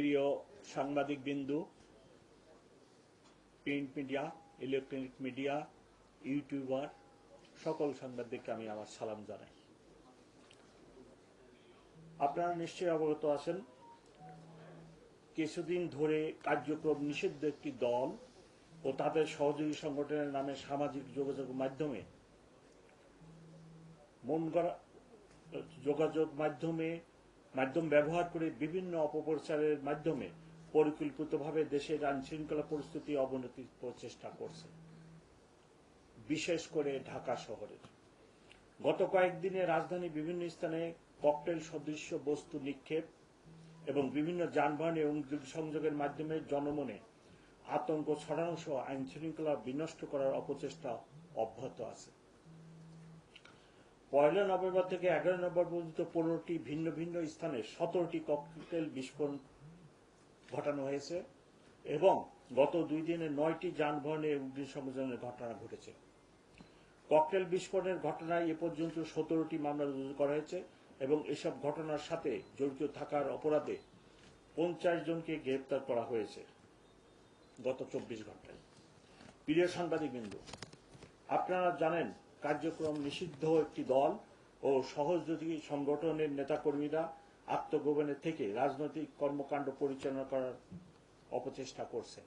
প্রিয় সাংবাদিক বিন্দু print media electronic media YouTuber সকল সাংবাদিককে আমি আমার সালাম জানাই। আপনারা নিশ্চয়ই অবগত আছেন, কিছুদিন ধরে কার্যক্রম নিষিদ্ধ একটি দল ও তাদের সহযোগী সংগঠনের নামে সামাজিক যোগাযোগ মাধ্যমে, মন করা যোগাযোগ মাধ্যমে মাধ্যম ব্যবহার করে বিভিন্ন অপপ্রচারের মাধ্যমে পরিকল্পিতভাবে দেশের আইন শৃঙ্খলা পরিস্থিতি অবনতির প্রচেষ্টা করছে। বিশেষ করে ঢাকা শহরের। গত কয়েকদিনে রাজধানী বিভিন্ন স্থানে ককটেল সদৃশ্য বস্তু নিক্ষেপ এবং বিভিন্ন যানবাহন যানবাহনে সংযোগের মাধ্যমে জনমনে আতঙ্ক ছড়ানো সহ আইন শৃঙ্খলা বিনষ্ট করার অপচেষ্টা অব্যাহত আছে। পয়লা নভেম্বর থেকে এগারো নভেম্বর পর্যন্ত পনেরোটি ভিন্ন ভিন্ন স্থানে সতেরোটি ককটেল বিস্ফোরণ ঘটানো হয়েছে এবং গত দুই দিনে নয়টি যানবাহনে অগ্নিসংযোগের ঘটনা ঘটেছে। ককটেল বিস্ফোরণের ঘটনায় এ পর্যন্ত সতেরোটি মামলা রুজু করা হয়েছে এবং এসব ঘটনার সাথে জড়িত থাকার অপরাধে পঞ্চাশ জনকে গ্রেপ্তার করা হয়েছে গত চব্বিশ ঘন্টায়। প্রিয় সাংবাদিক বিন্দু আপনারা জানেন কার্যক্রম নিষিদ্ধ একটি দল ও সহযোগী সংগঠনের নেতাকর্মীরা আত্মগোপনের থেকে রাজনৈতিক কর্মকাণ্ড পরিচালনা করার অপচেষ্টা করছে।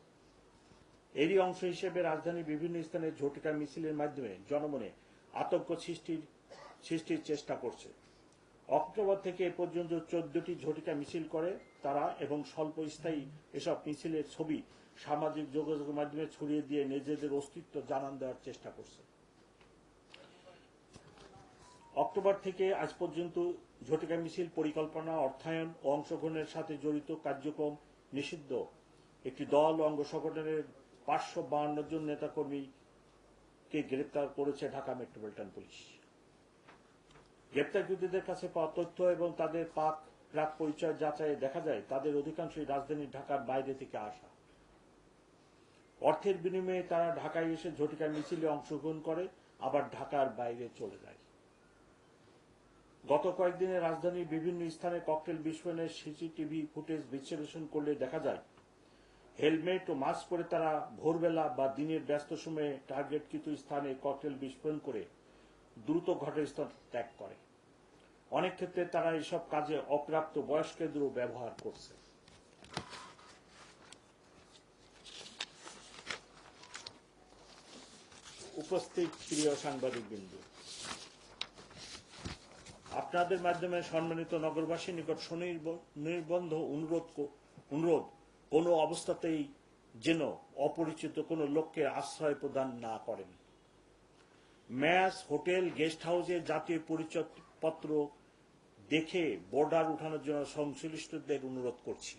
এরই অংশ হিসেবে রাজধানীর বিভিন্ন স্থানে ঝটিকা মিছিলের মাধ্যমে জনমনে আতঙ্ক সৃষ্টির সৃষ্টির চেষ্টা করছে। অক্টোবর থেকে এ পর্যন্ত চোদ্দটি ঝটিকা মিছিল করে তারা এবং স্বল্প স্থায়ী এসব মিছিলের ছবি সামাজিক যোগাযোগের মাধ্যমে ছড়িয়ে দিয়ে নিজেদের অস্তিত্ব জানান দেওয়ার চেষ্টা করছে। অক্টোবর থেকে আজ পর্যন্ত ঝটিকা মিছিল, পরিকল্পনা, অর্থায়ন ও অংশগ্রহণের সাথে জড়িত কার্যক্রম নিষিদ্ধ। একটি দল অঙ্গ সংগঠনের পাঁচশো বাহান্ন জন নেতাকর্মীকে গ্রেপ্তার করেছে ঢাকা মেট্রোপলিটন পুলিশ। গ্রেপ্তারকৃতদের কাছে পাওয়া তথ্য এবং তাদের পাক প্রাক পরিচয় যাচাইয়ে দেখা যায়, তাদের অধিকাংশই রাজধানী ঢাকার বাইরে থেকে আসা। অর্থের বিনিময়ে তারা ঢাকায় এসে ঝটিকা মিছিলে অংশগ্রহণ করে, আবার ঢাকার বাইরে চলে যায়। গত কয়েকদিনে রাজধানীর বিভিন্ন স্থানে ককটেল বিস্ফোরণের সিসিটিভি ফুটেজ বিশ্লেষণ করলে দেখা যায়, হেলমেট ও মাস্ক পরে তারা ভোরবেলা বা দিনের ব্যস্ত সময়ে টার্গেটকৃত স্থানে ককটেল বিস্ফোরণ করে দ্রুত ঘটনাস্থল ত্যাগ করে। অনেক ক্ষেত্রে তারা এসব কাজে অপ্রাপ্ত বয়স্কদেরও ব্যবহার করছে। উপস্থিত প্রিয় সাংবাদিক বিন্দু আপনাদের মাধ্যমে সম্মানিত নগরবাসী নিকট সুনির্বন্ধ অনুরোধ অনুরোধ, কোনো অবস্থাতেই যেন অপরিচিত কোনো লোককে আশ্রয় প্রদান না করেন। ম্যাচ হোটেল গেস্ট হাউসে জাতীয় পরিচয়পত্র দেখে বর্ডার উঠানোর জন্য সংশ্লিষ্টদের অনুরোধ করছি।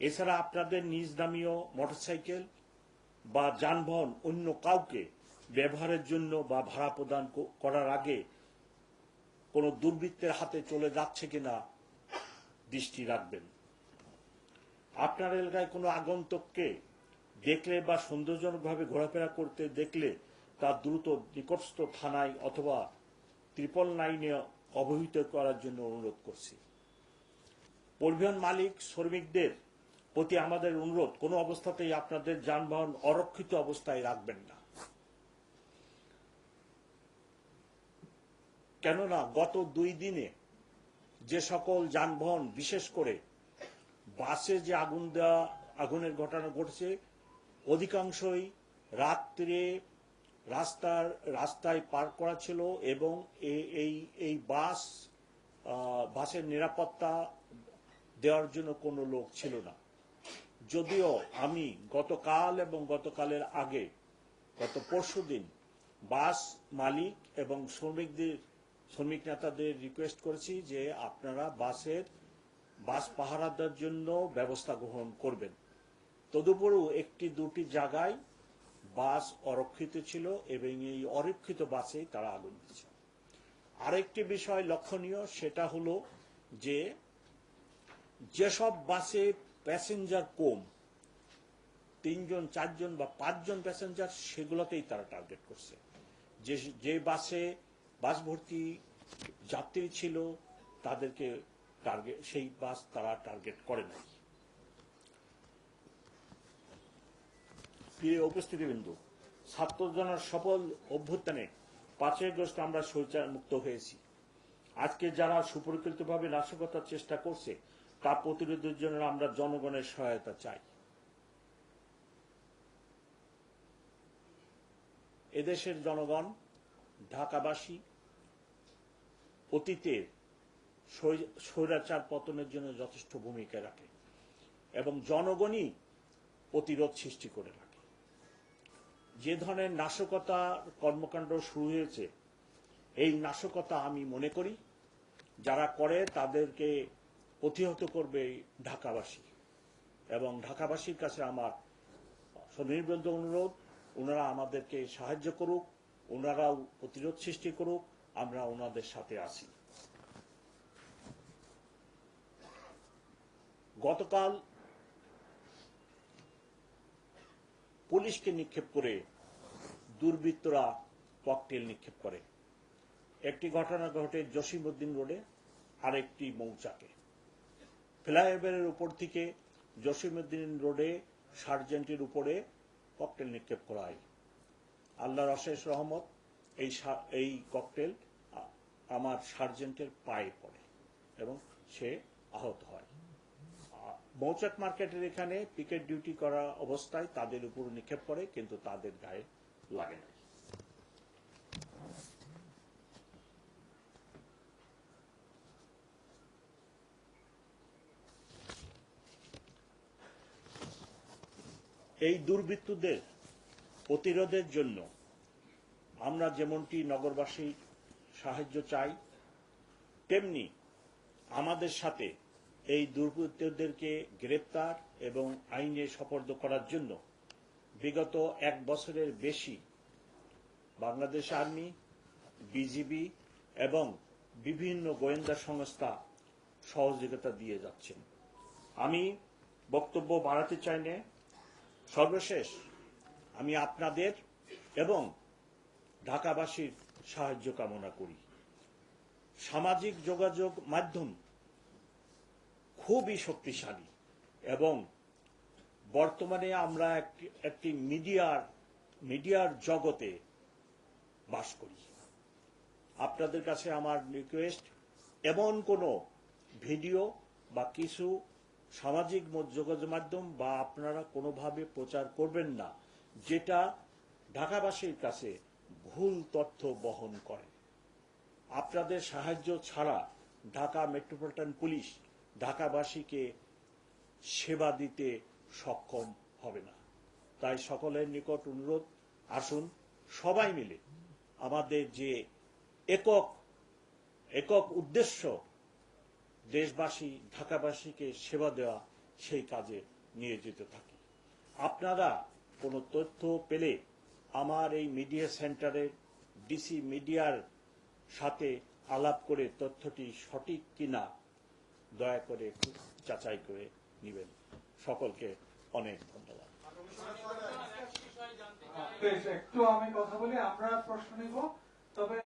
এছাড়া আপনাদের নিজ দামীয় মোটরসাইকেল বা যানবাহন অন্য কাউকে ব্যবহারের জন্য বা ভাড়া প্রদান করার আগে কোনো দুর্বৃত্তের হাতে চলে যাচ্ছে কিনা দৃষ্টি রাখবেন। আপনার এলাকায় কোনো আগন্তককে দেখলে বা সন্দেহজনকভাবে ঘোরাফেরা করতে দেখলে তা দ্রুত নিকটস্থ থানায় অথবা ত্রিপল নাইনে অবহিত করার জন্য অনুরোধ করছি। পরিবহন মালিক, শ্রমিকদের প্রতি আমাদের অনুরোধ, কোনো অবস্থাতেই আপনাদের যানবাহন অরক্ষিত অবস্থায় রাখবেন না। কেননা গত দুই দিনে যে সকল যানবাহন, বিশেষ করে বাসে যে আগুন দেওয়া, আগুনের ঘটনা ঘটেছে, অধিকাংশই রাত্রে রাস্তার, রাস্তায় পার করা ছিল এবং এই এই বাস বাসের নিরাপত্তা দেওয়ার জন্য কোনো লোক ছিল না। যদিও আমি গতকাল এবং গতকালের আগে, গত পরশু দিন বাস মালিক এবং শ্রমিকদের শ্রমিক নেতাদের রিকোয়েস্ট করেছি যে আপনারা বাসের বাস পাহারা দেওয়ার জন্য ব্যবস্থা গ্রহণ করবেন। তদুপরও একটি দুটি জায়গায় বাস অরক্ষিত ছিল এবং এই অরক্ষিত বাসে তারা আগুন দিচ্ছে আরেকটি বিষয় লক্ষণীয়, সেটা হলো যে যেসব বাসে প্যাসেঞ্জার কম, তিনজন, চারজন বা পাঁচজন প্যাসেঞ্জার সেগুলোতেই তারা টার্গেট করছে। যে যে বাসে বাস ভর্তি যাত্রী ছিল, তাদেরকে টার্গেট সেই বাস তারা টার্গেট করে নাই। প্রিয় উপস্থিতিবিন্দু ছাত্র জনার সফল অভ্যুত্থানে পাঁচই আগস্ট আমরা শৌচার মুক্ত হয়েছি। আজকে যারা সুপরিকল্পিতভাবে নাশকতার চেষ্টা করছে, তা প্রতিরোধের জন্য আমরা জনগণের সহায়তা চাই। এদেশের জনগণ ঢাকাবাসী অতীতের স্বৈরাচার পতনের জন্য যথেষ্ট ভূমিকা রাখে এবং জনগণই প্রতিরোধ সৃষ্টি করে রাখে যে ধরনের নাশকতা কর্মকাণ্ড শুরু হয়েছে, এই নাশকতা আমি মনে করি যারা করে তাদেরকে প্রতিহত করবে ঢাকাবাসী। এবং ঢাকাবাসীর কাছে আমার সনির্বন্ধ অনুরোধ, ওনারা আমাদেরকে সাহায্য করুক। ওনারাও প্রতিরোধ সৃষ্টি করুক, আমরা ওনাদের সাথে আছি। গতকাল পুলিশকে নিক্ষেপ করে দুর্বৃত্তরা ককটেল নিক্ষেপ করে। একটি ঘটনা ঘটে জসিমউদ্দিন রোডে, আরেকটি মৌচাকে। ফ্লাইওভারের উপর থেকে জসিমউদ্দিন রোডে সার্জেন্টের উপরে ককটেল নিক্ষেপ করা হয়। আল্লাহর অশেষ রহমত, এই এই ককটেল আমার সার্জেন্টের পায়ে পড়ে এবং সে আহত হয়। মৌচাক মার্কেটের এখানে পিকেট ডিউটি করা অবস্থায় তাদের উপর নিক্ষেপ করে, কিন্তু তাদের গায়ে লাগে না। এই দুর্বৃত্তদের প্রতিরোধের জন্য আমরা যেমনটি নগরবাসীর সাহায্য চাই, তেমনি আমাদের সাথে এই দুর্বৃত্তদেরকে গ্রেপ্তার এবং আইনে সপর্দ করার জন্য বিগত এক বছরের বেশি বাংলাদেশ আর্মি, বিজিবি এবং বিভিন্ন গোয়েন্দা সংস্থা সহযোগিতা দিয়ে যাচ্ছেন। আমি বক্তব্য বাড়াতে চাই না। সর্বশেষ আমি আপনাদের এবং ঢাকাবাসীর সাহায্য কামনা করি। সামাজিক যোগাযোগ মাধ্যম খুবই শক্তিশালী এবং বর্তমানে আমরা একটি একটি মিডিয়ার মিডিয়ার জগতে বাস করি। আপনাদের কাছে আমার রিকোয়েস্ট এমন কোনো ভিডিও বা কিছু সামাজিক যোগাযোগ মাধ্যম বা আপনারা কোনোভাবে প্রচার করবেন না যেটা ঢাকাবাসীর কাছে ভুল তথ্য বহন করে। আপনাদের সাহায্য ছাড়া ঢাকা মেট্রোপলিটন পুলিশ ঢাকাবাসীকে সেবা দিতে সক্ষম হবে না। তাই সকলের নিকট অনুরোধ, আসুন সবাই মিলে আমাদের যে একক একক উদ্দেশ্য দেশবাসী, ঢাকাবাসীকে সেবা দেওয়া, সেই কাজে নিয়োজিত থাকি। আপনারা কোনো তথ্য পেলে আমার এই মিডিয়া সেন্টারের ডিসি মিডিয়ার সাথে আলাপ করে তথ্যটি সঠিক কিনা দয়া করে একটু যাচাই করে নেবেন। সকলকে অনেক ধন্যবাদ। একটু আমি কথা বলি, আমরা প্রশ্ন নিব। তবে